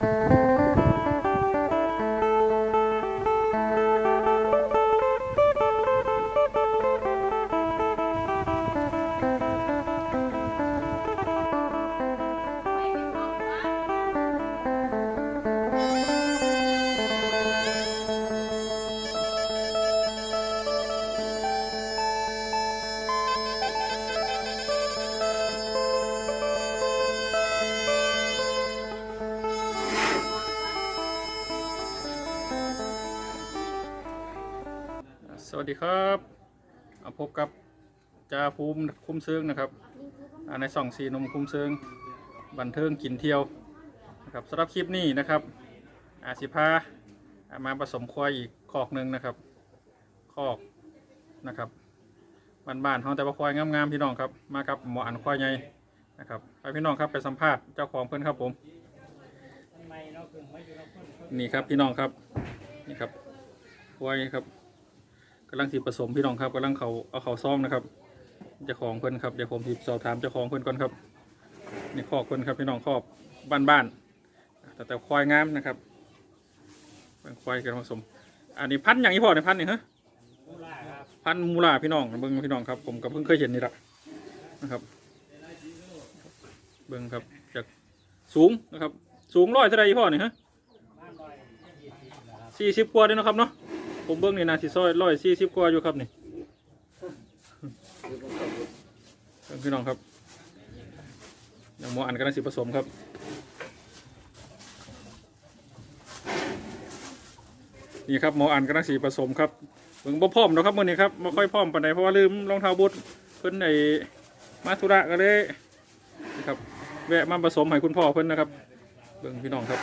Música สวัสดีครับอ่าพบกับจ่าภูมิคุ้มเซิงนะครับในส่องสีนมคุ้มเซิงบันเทิงกินเที่ยวนะครับสำหรับคลิปนี้นะครับอาสิพาามาผสมควายอีกคอกหนึ่งนะครับคอกนะครับบ้านๆเขาแต่ว่าควายงามๆพี่น้องครับมากับหมออันควายใหญ่นะครับไปพี่น้องครับไปสัมภาษณ์เจ้าของเพื่อนครับผมนี่ครับพี่น้องครับนี่ครับควายครับ กำลังสิผสมพี่น้องครับกำลังเขาเอาเขาซ่องนะครับเจ้าของเพิ่นครับเดี๋ยวผมสิสอบถามเจ้าของเพิ่นก่อนครับนี่คอกเพิ่นครับพี่น้องคอกบ้านๆแต่แต่ควายงามนะครับเป็นควายกันผสม อันนี้พันอย่างนี้พอในพันนี่ฮะพันมูลาพี่น้องเบิ้งพี่น้องครับผมก็เพิ่งเคยเห็นนี่แหละนะครับ เบิ้งครับจากสูงนะครับ สูงร้อยเท่าไรพ่อนี่ฮะสี่สิบกว่าเด้เนะครับเนาะ ผมเบิ้งนี่นาสิซอยร้อยสี่สิบกว่าอยู่ครับนี่เบิ่งพี่น้องครับอย่างหมออันกำลังสิผสมครับนี่ครับหมออันกำลังสีผสมครับเบิ่งบ่พร้อมนะครับมื่อนี้ครับม่ค่อยพร้อมปานใดเพราะว่าลืมรองเท้าบูทเพิ่นไอ้มาธุระก็เลยนะครับแวะมาผสมให้คุณพ่อเพิ่นนะครับ เบิ่งพี่น้องครับ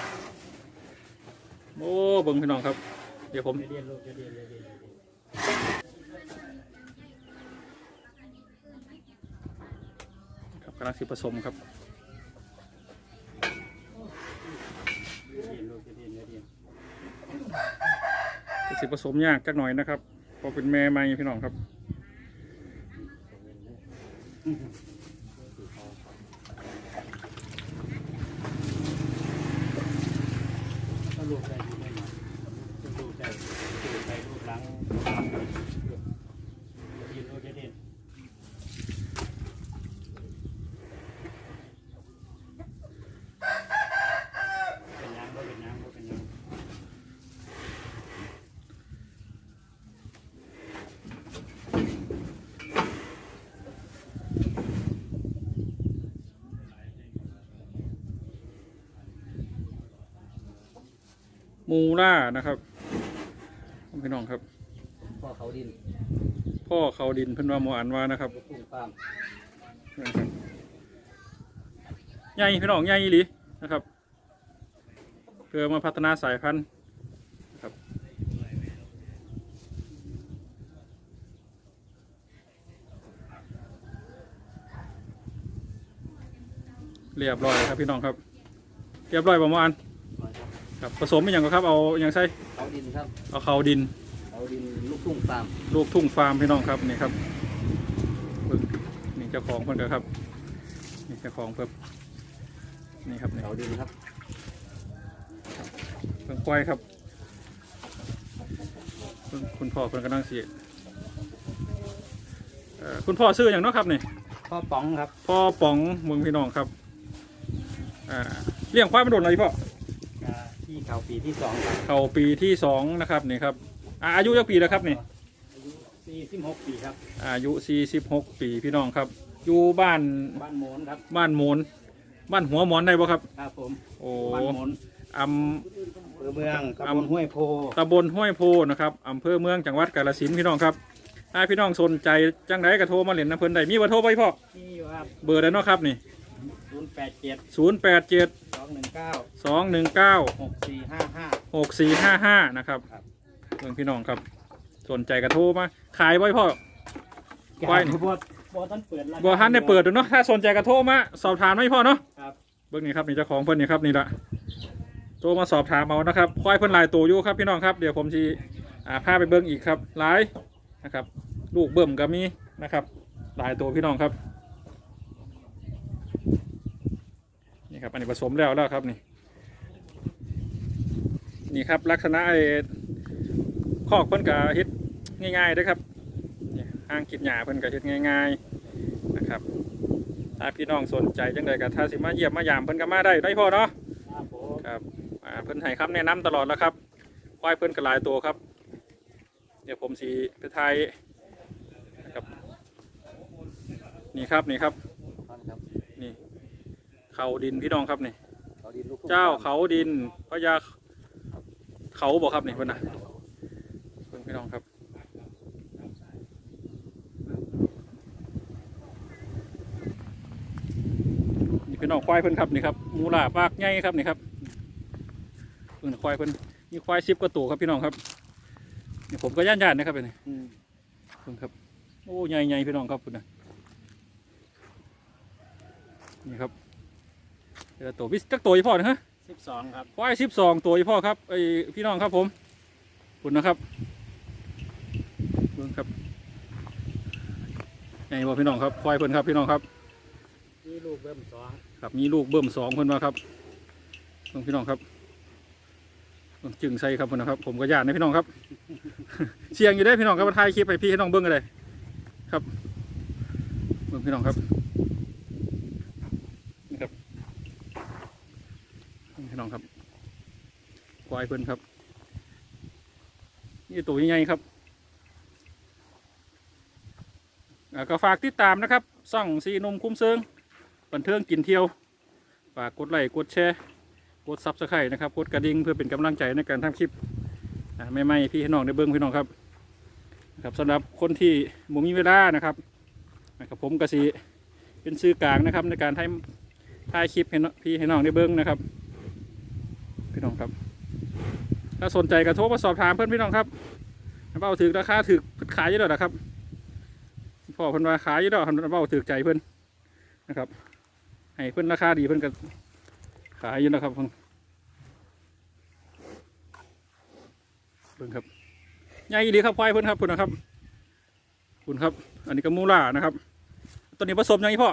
โอ้เบิ่งพี่น้องครับ ดี๋ยวผมครับกำลังสิผสมครับ สิผสมยากจักหน่อยนะครับพอเป็นแม่ใหม่พี่น้องครับก็ลูกได้อยู่ได้หน่อยลูกได้ลูก ได้ลูกหลังยืนลูกจะเด่นเป็นน้ำก็เป็นน้ำก็เป็นน้ำมูล่านะครับ พี่น้องครับ พ่อเขาดินพ่อเขาดินเพิ่นว่าหมออันว่านะครับลูกตุ้งฟาร์มใหญ่พี่น้องใหญ่อีหลีนะครับเพื่อมาพัฒนาสายพันธุ์นะครับเรียบร้อยครับพี่น้องครับ เรียบร้อยประมาณ ครับผสมเป็นอย่างก็ครับเอาอย่างใส่เขาดินครับเอาเขาดิน เขาดินลูกตุ้งฟาร์มลูกทุ่งฟาร์มพี่น้องครับนี่ครับเบิ่งนี่เจ้าของเพิ่นก็ครับนี่เจ้าของเพิ่นนี่ครับนี่เขาดินครับเพิ่งควายครับเพิ่งคุณพ่อเพิ่นกำลังสิเอ่อคุณพ่อซื้ออย่างเนาะครับนี่พ่อป๋องครับ พ่อป๋องเมืองพี่น้องครับอ่าเลี้ยงควายมาโดนอะไรพ่อ อ่าที่เขาปีที่สองครับเข้าปีที่สองนะครับนี่ครับอ่าอายุยักปีแล้วครับนี่อายุสี่สิบหกปีครับ อายุ 46 ปีพี่น้องครับ อยู่บ้านบ้านโมนครับ บ้านโมนบ้านหัวหมอนได้บ่ครับ ครับผม โอ้บ้านโมนอำ อำเภอเมืองตำบลห้วยโพ ตำบลห้วยโพนะครับอำเภอเมืองจังหวัดกาฬสินธุ์พี่น้องครับถ้าพี่น้องสนใจจังไดก็โทรมาเล่นน้ำเพิ่นได้มีเบอร์โทรไปพ่อที่อยู่ครับเบอร์ได้เนาะครับนี่ศูนย์แปดเจ็ด0 8 7ส องหนึ่งเก้า2 1 9หกสี่ห้าห้า6 4 5 5นะครับครับเมืองพี่น้องครับ สนใจก็โทรมาขายไว้พ่อ ไว้นี่ บอบ่ท่านเปิดร้าบ่ทันได้เปิดดูเนาะถ้าสนใจก็โทรมาสอบถามไม่พ่อเนาะ ครับ เบิ่งนี่ครับนี่เจ้าของเพิ่นนี่ครับนี่ละโทรมาสอบถามเอานะครับควายเพิ่นหลายตัวอยู่ครับพี่น้องครับเดี๋ยวผมสิอ่าพาไปเบิ่งอีกครับหลายนะครับ ลูกเบิ่มก็มีนะครับหลายตัวพี่น้องครับ นี่ครับอันนี้ผสมแล้วแล้วครับนี่นี่ครับลักษณะไอ้คอกเพิ่นก็เฮ็ดง่ายๆด้อครับนี่ยอ่างกินหญ้าเพิ่นก็เฮ็ดง่าย ๆนะครับ ถ้าพี่น้องสนใจจังไดก็ถ้าสิมาเยี่ยมมายามเพิ่นก็มาได้ได้พ่อเนาะครับผมครับอ่าเพิ่นให้คำแนะนำตลอดแล้วครับควายเพิ่นก็หลายตัวครับ เดี๋ยวผมสีไปไทยนะครับนี่ครับนี่ครับ เขาดินพี่น้องครับนี่เขาดินลูกเจ้าเขาดินพญาเขาบอกครับนี่เพิ่นนะเพิ่นพี่น้องครับ นี่พี่น้องควายเพิ่นครับนี่ครับมูลาปากใหญ่ครับนี่ครับเพิ่นควายเพิ่นมีควายสิบกว่าตัวครับพี่น้องครับนี่ผมก็ย่านย่านๆนะครับนี่อืมเพิ่นครับโอ้ใหญ่ใหญ่พี่น้องครับเพิ่นนะนี่ครับ เดี๋ยวตัวพี่จักตัวอีพ่อนะฮะสิบสองครับควายสิบสองตัวอีพ่อครับไอพี่น้องครับผมคุณนะครับเบิ่งครับไงบอกพี่น้องครับควายเพิ่นครับพี่น้องครับนี่ลูกเริ่มสองครับมีลูกเบิ่มสองเพิ่นมาครับเบิ่งพี่น้องครับเบิ่งจึงใส่ครับเพิ่นนะครับ ผมก็ย่านนะพี่น้องครับเสียงอยู่ได้อพี่น้องครับมาถ่ายคลิปให้พี่ให้น้องเบิ่งกันเลยครับเบิ่งพี่น้องครับนี่ครับนี่ พี่น้องครับควายเพิ่อนครับ นี่ตัวใหญ่ครับอ่าก็ฝากติดตามนะครับซ่องสีนมคุ้มเซิงบันเทิงกินเที่ยว ฝากกดไลค์กดแชร์ กดซับสไครต์นะครับ กดกระดิ่งเพื่อเป็นกำลังใจในการทำคลิปอ่ไม่ๆพี่น้องในเบิ้งพี่น้องครับครับสำหรับคนที่บ่มีเวลานะครับนะครับ ผมกสีเป็นสื่อกลางนะครับในการถ่ายถ่ายคลิปให้พี่ให้น้องได้เบิ้งนะครับ ครับ ถ้าสนใจก็โทรมาสอบถามเพื่อนพี่น้องครับเบ้าถือราคาถือขายยอะแล้วนะครับพ่อเพิ่นว่าขายเยอะแล้วเบ้าถือใจเพิ่นนะครับ ให้เพื่อนราคาดีเพื่อนก็ขายอยู่นะครับเพิ่นเพิ่นครับใหญ่ดีครับควายเพื่อนครับคุณนะครับคุณครับ อันนี้ก็มูล่านะครับตัวนี้ผสมยังไงพ่อ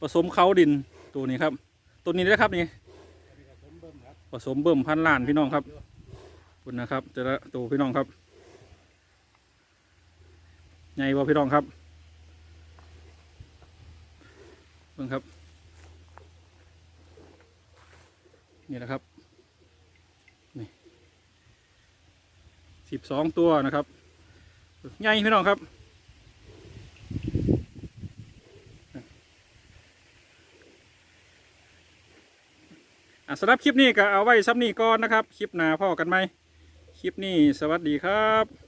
ผสมเขาดินตัวนี้ครับ ตัวนี้นะครับนี่ ผสมเบิ่มพันล้านพี่น้องครับคุณนะครับแต่ละตัวพี่น้องครับใหญ่บ่พี่น้องครับเบิ่งครับ นี่แหละครับนี่สิบสองตัวนะครับใหญ่พี่น้องครับ สำหรับคลิปนี้ก็เอาไว้ซับนี้ก่อนนะครับ คลิปหน้าพ่อกันไหมคลิปนี้สวัสดีครับ